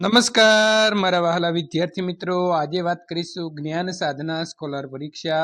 નમસ્કાર, મારા વહાલા વિદ્યાર્થી મિત્રો. આજે વાત કરીશું જ્ઞાન સાધના સ્કોલર પરીક્ષા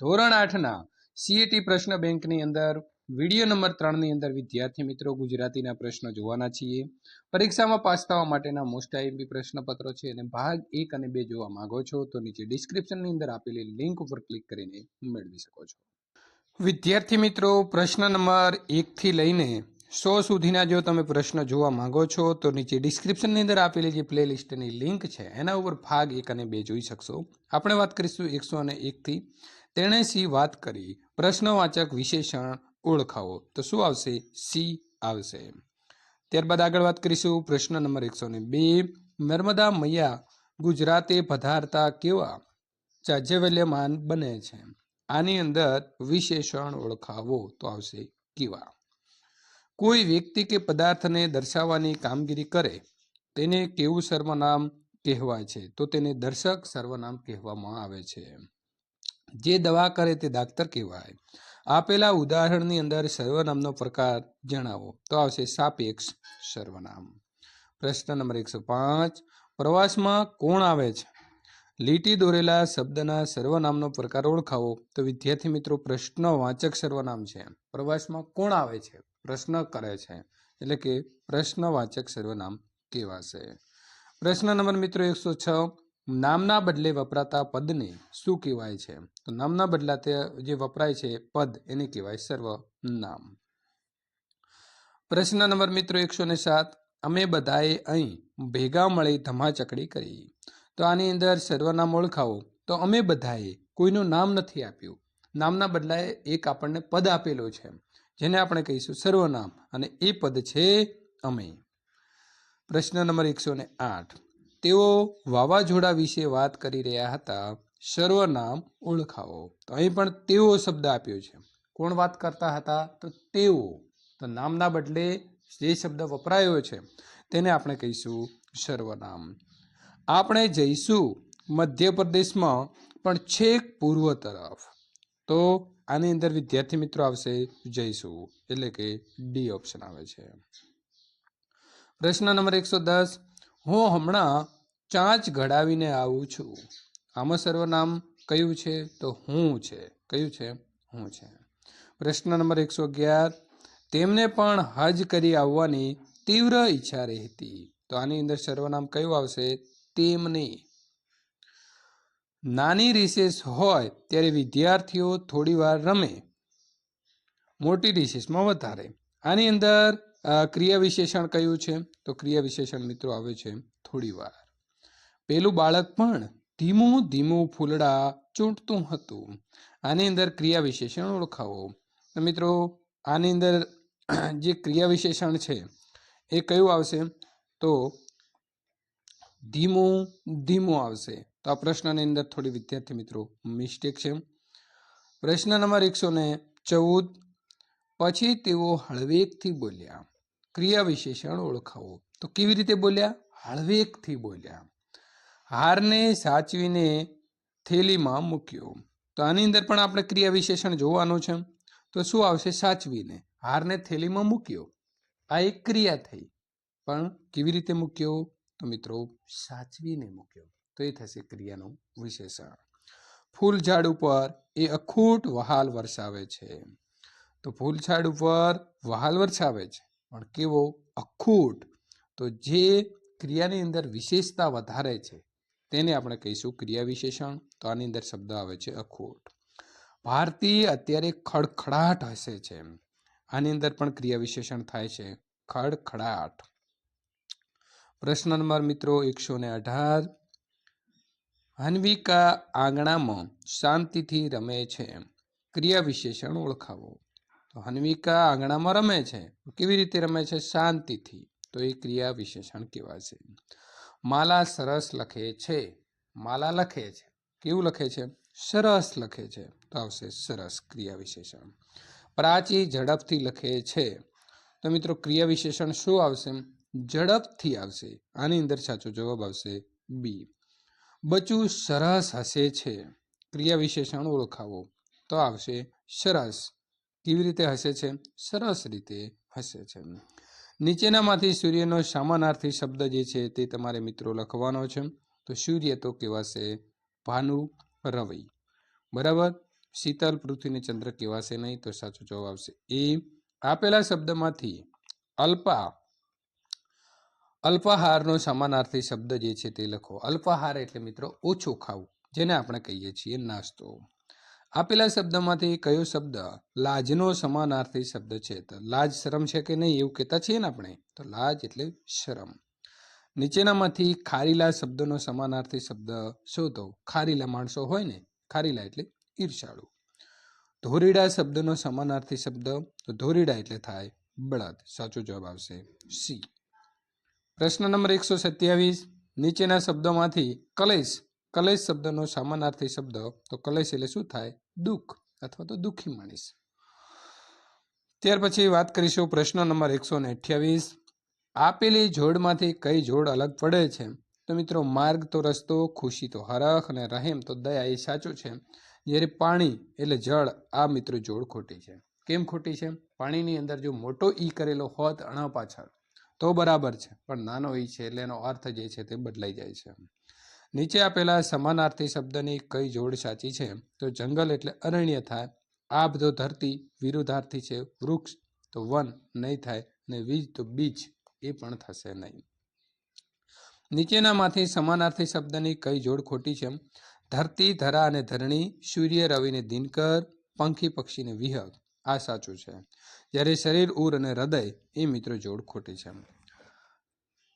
ધોરણ આઠના સીએટી પ્રશ્ન બેંકની અંદર. વીડિયો નંબર ત્રણની અંદર વિદ્યાર્થી મિત્રો ગુજરાતીના પ્રશ્નો જોવાના છીએ. પરીક્ષામાં પાસ થવા માટેના મોસ્ટ આઈએમપી પ્રશ્નપત્રો છે અને ભાગ એક અને બે જોવા માંગો છો તો નીચે ડિસ્ક્રિપ્શનની અંદર આપેલી લિંક ઉપર ક્લિક કરીને મેળવી શકો છો. વિદ્યાર્થી મિત્રો, પ્રશ્ન નંબર એકથી લઈને સો સુધીના જો તમે પ્રશ્ન જોવા માંગો છો, તો નીચે ડિસ્ક્રિપ્શનની અંદર આપેલી જે પ્લેલિસ્ટની લિંક છે, એના ઉપર ભાગ એક અને બે જોઈ શકશો. આપણે વાત કરીશું એકસો અને એકથી. તેણે સી વાત કરી? પ્રશ્નવાચક વિશેષણ ઓળખાવો. તો શું આવશે? સી આવશે. ત્યારબાદ આગળ વાત કરીશું પ્રશ્ન નંબર એકસો ને બે. નર્મદા મૈયા ગુજરાતે પધારતા કેવા ચાજ્યવલ્યમાન બને છે? આની અંદર વિશેષણ ઓળખાવો. તો આવશે કેવા? કોઈ વ્યક્તિ કે પદાર્થને દર્શાવવાની કામગીરી કરે, તેને કેવું સર્વનામ કહેવાય છે? તો તેને દર્શક સર્વનામ કહેવામાં આવે છે. જે દવા કરે તે ડાક્ટર કહેવાય. આપેલા ઉદાહરણની અંદર સર્વનામનો પ્રકાર જણાવો. તો આવશે સાપેક્ષ સર્વનામ. પ્રશ્ન નંબર એકસો પાંચ. પ્રવાસમાં કોણ આવે છે? લીટી દોરેલા શબ્દના સર્વનામનો પ્રકાર ઓળખાવો. તો વિદ્યાર્થી મિત્રો પ્રશ્ન વાચક સર્વનામ છે. પ્રવાસમાં કોણ આવે છે? પ્રશ્ન કરે છે. એટલે કે પ્રશ્નવાચક સર્વનામ કહેવાશે. પ્રશ્ન નંબર મિત્રો એકસો છ, નામના બદલે વપરાતા પદને શું કહેવાય છે? તો નામના બદલા તે જે વપરાય છે પદ, એને કહેવાય સર્વનામ. પ્રશ્ન નંબર મિત્રો એકસો ને સાત, અમે બધાએ અહીં ભેગા મળી ધમાચકડી કરી. તો આની અંદર સર્વનામ ઓળખાવો. તો અમે બધાએ કોઈનું નામ નથી આપ્યું. નામના બદલાએ એક આપણને પદ આપેલો છે. જેને આપણે કહીશું સર્વનામ અને એ પદ છે અમે. પ્રશ્ન નંબર એકસો ને આઠ. તેઓ વાવાઝોડા વિશે વાત કરી રહ્યા હતા. સર્વનામ ઓળખાવો. તો અહીં પણ તેઓ શબ્દ આપ્યો છે. કોણ વાત કરતા હતા? તો તેઓ. તો નામના બદલે જે શબ્દ વપરાયો છે, તેને આપણે કહીશું સર્વનામ. આપણે જઈશું મધ્યપ્રદેશમાં, પણ છેક પૂર્વ તરફ. તો આની અંદર વિદ્યાર્થી મિત્રો આવશે જઈશું એટલે કે ડી ઓપ્શન આવે છે. પ્રશ્ન નંબર એકસો દસ. હું હમણાં ચાંચ ઘડાવીને આવું છું. આમાં સર્વનામ કયું છે? તો હું છે. કયું છે? હું છે. પ્રશ્ન નંબર એકસો અગિયાર. તેમને પણ હજ કરી આવવાની તીવ્ર ઈચ્છા રહેતી. તો આની અંદર સર્વનામ કયું આવશે? તેમને. નાની રિસેસ હોય ત્યારે વિદ્યાર્થીઓ થોડીવાર રમે. મોટી રિસેસમાં વધારે. આની અંદર ક્રિયા વિશેષણ કયું છે? તો ક્રિયા વિશેષણ મિત્રો આવે છે થોડીવાર. પેલું બાળક પણ ધીમું ધીમું ફૂલડા ચૂંટતું હતું. આની અંદર ક્રિયા વિશેષણ ઓળખાવો. મિત્રો, આની અંદર જે ક્રિયા વિશેષણ છે એ કયું આવશે? તો ધીમું ધીમું આવશે. તો આ પ્રશ્નની અંદર થોડી વિદ્યાર્થી મિત્રો મિસ્ટેક છે. પ્રશ્ન નંબર એકસો ને ચૌદ. પછી તેઓ હળવેકથી બોલ્યા, ક્રિયા વિશેષણ ઓળખાવો. તો કેવી રીતે બોલ્યા? હળવેકથી બોલ્યા, હારને સાચવીને થેલીમાં મૂક્યો. તો આની અંદર પણ આપણે ક્રિયા વિશેષણ જોવાનું છે. તો શું આવશે? સાચવીને. હારને થેલીમાં મૂક્યો. આ એક ક્રિયા થઈ. પણ કેવી રીતે મૂક્યો? તો મિત્રો, સાચવીને મૂક્યો. તો એ થશે ક્રિયાનું વિશેષણ. ફૂલ ઝાડ ઉપર એ અખૂટ વહાલ વરસાવે છે. તો ફૂલ ઝાડ ઉપર વહાલ વરસાવે છે, પણ કેવો અખૂટ? તો જે ક્રિયાની અંદર વિશેષતા વધારે છે, તેને આપણે કહીશું ક્રિયા વિશેષણ. તો આની અંદર શબ્દ આવે છે અખૂટ. ભારતી અત્યારે ખડખડાટ હસે છે. આની અંદર પણ ક્રિયા વિશેષણ થાય છે, ખડખડાટ. પ્રશ્ન નંબર મિત્રો એકસો ને અઢાર. હન્વિકા આંગણામાં શાંતિથી રમે છે. ક્રિયા વિશેષણ ઓળખાવો. તો હન્વિકા આંગણામાં રમે છે. કેવી રીતે રમે છે? શાંતિથી. તો એ ક્રિયા વિશેષણ કહેવાશે માલા સરસ લખે છે. માલા લખે છે. કેવું લખે છે? સરસ લખે છે. તો આવશે સરસ ક્રિયા વિશેષણ. પ્રાચી ઝડપથી લખે છે. તો મિત્રો ક્રિયા વિશેષણ શું આવશે? ઝડપથી આવશે. આની અંદર સાચો જવાબ આવશે બી. બચું સરસ હસે છે. ક્રિયા વિશેષણ ઓળખાવો. તો આવશે સરસ. કેવી રીતે હસે છે? સરસ રીતે હસે છે. નીચેનામાંથી સૂર્યનો સામાનાર્થી શબ્દ જે છે તે તમારે મિત્રો લખવાનો છે. તો સૂર્ય તો કહેવાશે ભાનુ રવિ બરાબર? શીતલ પૃથ્વીને ચંદ્ર કહેવાશે નહીં તો સાચો જવાબ આવશે એ. આપેલા શબ્દમાંથી અલ્પા અલ્પાહારનો સમાનાર્થી શબ્દ જે છે તે લખો. અલ્પાહાર એટલે મિત્રો ઓછું ખાવું, જેને આપણે કહીએ છીએ નાસ્તો. આપેલા શબ્દમાંથી કયો શબ્દ લાજનો સમાનાર્થી શબ્દ છે? તો લાજ શરમ છે કે નહીં એવું કહેતા છીએ ને આપણે? તો લાજ એટલે શરમ. નીચેનામાંથી ખારીલા શબ્દનો સમાનાર્થી શબ્દ શોધો. ખારીલા માણસો હોય ને, ખારીલા એટલે ઈર્ષાળુ. ધોરીડા શબ્દનો સમાનાર્થી શબ્દ, તો ધોરીડા એટલે થાય બળદ. સાચો જવાબ આવશે સી. પ્રશ્ન નંબર એકસો સત્યાવીસ. નીચેના શબ્દોમાંથી કલેશ. કલેશ શબ્દનો સામાનાર્થી શબ્દ. તો કલેશ એટલે શું થાય? દુઃખ અથવા તો દુઃખી માણસ. ત્યાર પછી વાત કરીશું પ્રશ્ન નંબર એકસો ને અઠ્યાવીસ. આપેલી જોડમાંથી કઈ જોડ અલગ પડે છે? તો મિત્રો, માર્ગ તો રસ્તો, ખુશી તો હરખ અને રહેમ તો દયા એ સાચું છે. જ્યારે પાણી એટલે જળ, આ મિત્રો જોડ ખોટી છે. કેમ ખોટી છે? પાણીની અંદર જો મોટો ઈ કરેલો હોત અણા પાછળ તો બરાબર છે. પણ નાનો ઈ છે એટલે એનો અર્થ જે છે તે બદલાઈ જાય છે. નીચે આપેલા સમાનાર્થી શબ્દની કઈ જોડ સાચી છે? તો જંગલ એટલે અરણ્ય થાય. આભ તો ધરતી વિરુદ્ધાર્થી છે. વૃક્ષ તો વન નહીં થાય અને વીજ તો બીજ. એ પણ થશે નહીં. નીચેનામાંથી સમાનાર્થી શબ્દની કઈ જોડ ખોટી છે? ધરતી, ધરા અને ધરણી, સૂર્ય, રવિને દિનકર, પંખી, પક્ષીને વિહગ. આ સાચું છે. જ્યારે શરીર ઉર અને હૃદય એ મિત્રો જોડ ખોટી છે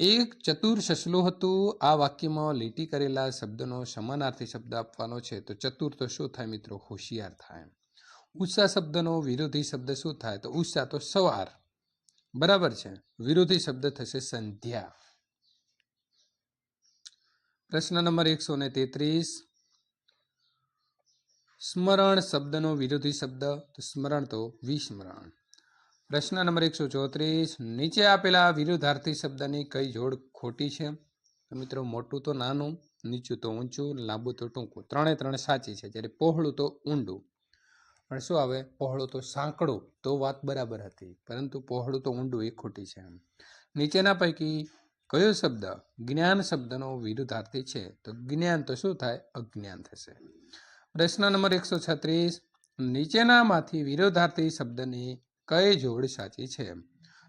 એક ચતુર સસલું હતું, આ વાક્યમાં લીટી કરેલા શબ્દનો સમાનાર્થી શબ્દ આપવાનો છે. તો ચતુર તો શું થાય મિત્રો? હોશિયાર થાય ઉષા શબ્દનો વિરોધી શબ્દ શું થાય? તો ઉષા તો સવાર. બરાબર છે? વિરોધી શબ્દ થશે સંધ્યા. પ્રશ્ન નંબર એકસો ને તેત્રીસ. સ્મરણ શબ્દનો વિરોધી શબ્દ, તો સ્મરણ તો વિસ્મરણ. પ્રશ્ન નંબર એકસો ચોત્રીસ, નીચે આપેલા વિરુદ્ધાર્થી શબ્દની કઈ જોડ ખોટી છે? મિત્રો, મોટું તો નાનું, નીચું તો ઊંચું, લાંબુ તો ટૂંકું. ત્રણે ત્રણ સાચી છે, જ્યારે પહોળું તો ઊંડું. પણ શું આવે? પહોળું તો સાંકડું, તો વાત બરાબર હતી. પરંતુ પહોળું તો ઊંડું, એ ખોટી છે નીચેના પૈકી કયો શબ્દ જ્ઞાન શબ્દનો વિરુદ્ધાર્થી છે? તો જ્ઞાન તો શું થાય? અજ્ઞાન થશે. પ્રશ્ન નંબર એકસો છત્રીસ, નીચેનામાંથી વિરોધાર્થી શબ્દની કઈ જોડ સાચી છે?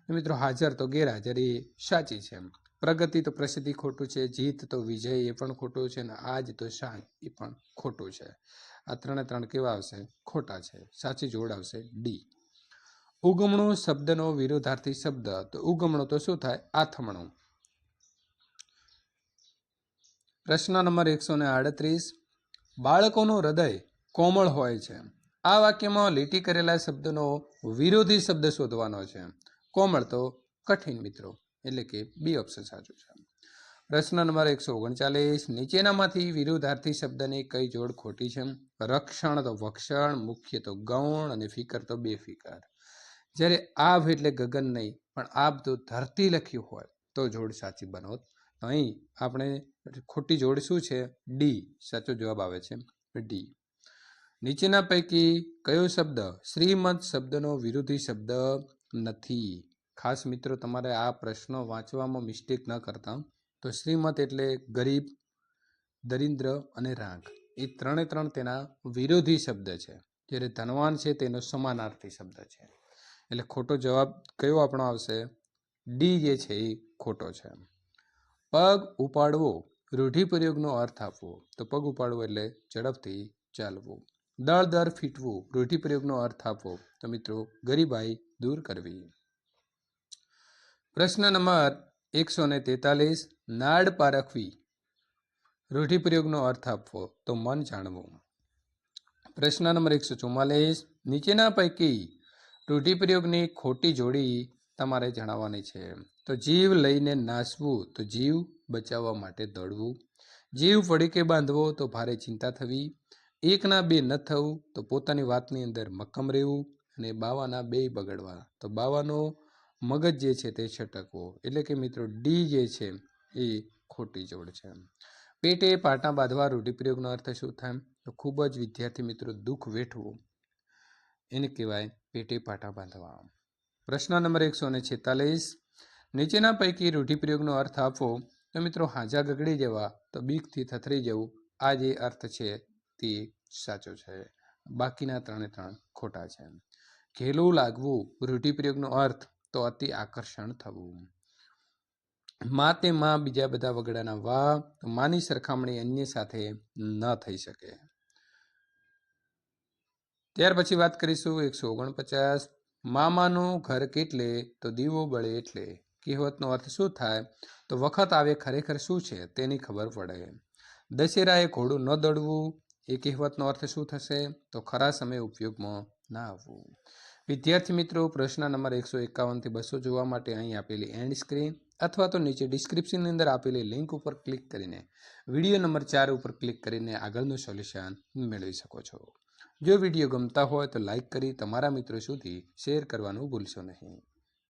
મિત્રો, હાજર તો ગેરહાજરી સાચી છે. પ્રગતિ તો પ્રસિદ્ધિ ખોટું છે, જીત તો વિજય એ પણ ખોટું છે અને આજ તો શાંત એ પણ ખોટું છે. આ ત્રણે ત્રણ કેવા આવશે? ખોટા છે. સાચી જોડ આવશે ડી ઉગમણું શબ્દનો વિરોધાર્થી શબ્દ. તો ઉગમણું તો શું થાય? આથમણું. પ્રશ્ન નંબર એકસો ને આડત્રીસ બાળકોનું હૃદય કોમળ હોય છે. આ વાક્યમાં લીટી કરેલા શબ્દનો વિરોધી શબ્દ શોધવાનો છે. કોમળ તો કઠિન મિત્રો, એટલે કે બી ઓપ્શન સાચું છે. પ્રશ્ન નંબર એકસો ઓગણચાલીસ, નીચેનામાંથી વિરુદ્ધાર્થી શબ્દની કઈ જોડ ખોટી છે? રક્ષણ તો વક્ષણ, મુખ્ય તો ગૌણ અને ફિકર તો બેફિકર. જ્યારે આભ એટલે ગગન નહીં, પણ આભ તો ધરતી લખ્યું હોય, તો જોડ સાચી બનોત. અહીં આપણે ખોટી જોડ શું છે? ડી સાચો જવાબ આવે છે ડી નીચેના પૈકી કયો શબ્દ શ્રીમદ શબ્દનો વિરોધી શબ્દ નથી? ખાસ મિત્રો, તમારે આ પ્રશ્નો વાંચવામાં મિસ્ટેક ન કરતા તો શ્રીમત એટલે ગરીબ, દરિદ્ર અને રાગ. એ ત્રણે ત્રણ તેના વિરોધી શબ્દ છે. જ્યારે ધનવાન છે તેનો સમાનાર્થી શબ્દ છે. એટલે ખોટો જવાબ કયો આપણો આવશે? ડી જે છે એ ખોટો છે. પગ ઉપાડવો. રૂઢિપ્રયોગનો અર્થ આપવો તો પગ ઉપાડવો એટલે ઝડપથી ચાલવું. દળ દર ફીટવું રૂઢિપ્રયોગનો અર્થ આપવો તો મિત્રો ગરીબાઈ દૂર કરવી. પ્રશ્ન નંબર એકસો ને તેતાલીસ, નાડ પારખવી. રૂઢિપ્રયોગનો અર્થ આપવો તો મન જાણવું. પ્રશ્ન નંબર એકસો ચુમ્માલીસ, નીચેના પૈકી રૂઢિપ્રયોગની ખોટી જોડી તમારે જણાવવાની છે. તો જીવ લઈને નાસવું, તો જીવ બચાવવા માટે દોડવું. જીવ પડીકે બાંધવો તો ભારે ચિંતા થવી. એકના બે ન થવું તો પોતાની વાતની અંદર મક્કમ રહેવું અને બાવાના બે બગડવા. તો બાવાનો મગજ જે છે તે છટકવો. એટલે કે મિત્રો ડી જે છે એ ખોટી જોડ છે. પેટે પાટા બાંધવા રૂઢિપ્રયોગનો અર્થ શું થાય? તો ખૂબ જ વિદ્યાર્થી મિત્રો દુઃખ વેઠવું. એને કહેવાય પેટે પાટા બાંધવા. પ્રશ્ન નંબર એકસો ને છેતાલીસ. નીચેના પૈકી રૂઢિપ્રયોગનો અર્થ આપો તો મિત્રો હાજા ગગડી જવા તો બીકથી થથરી જવું, આ જે અર્થ છે તે સાચો છે. બાકીના ત્રણે ત્રણ ખોટા છે. ઘેલું લાગવું, રૂઢિપ્રયોગનો અર્થ તો અતિ આકર્ષણ થવું. મા તે માં બીજા બધા વગડાના વા તો માની સરખામણી અન્ય સાથે ન થઈ શકે. ત્યાર પછી વાત કરીશું એકસો ઓગણપચાસ, મામાનું ઘર કેટલે, તો દીવો બળે એટલે. કહેવતનો અર્થ શું થાય? તો વખત આવે ખરેખર શું છે? તેની ખબર પડે. દશેરાએ ઘોડું ન દોડવું, એ કહેવતનો અર્થ શું થશે? તો ખરા સમય ઉપયોગમાં ના આવવું. વિદ્યાર્થી મિત્રો, પ્રશ્ન નંબર એકસો એકાવનથી બસો જોવા માટે અહીં આપેલી એન્ડ સ્ક્રીન અથવા તો નીચે ડિસ્ક્રિપ્શનની અંદર આપેલી લિંક ઉપર ક્લિક કરીને વીડિયો નંબર ચાર ઉપર ક્લિક કરીને આગળનું સોલ્યુશન મેળવી શકો છો. જો વીડિયો ગમતા હોય તો લાઈક કરી તમારા મિત્રો સુધી શેર કરવાનું ભૂલશો નહીં.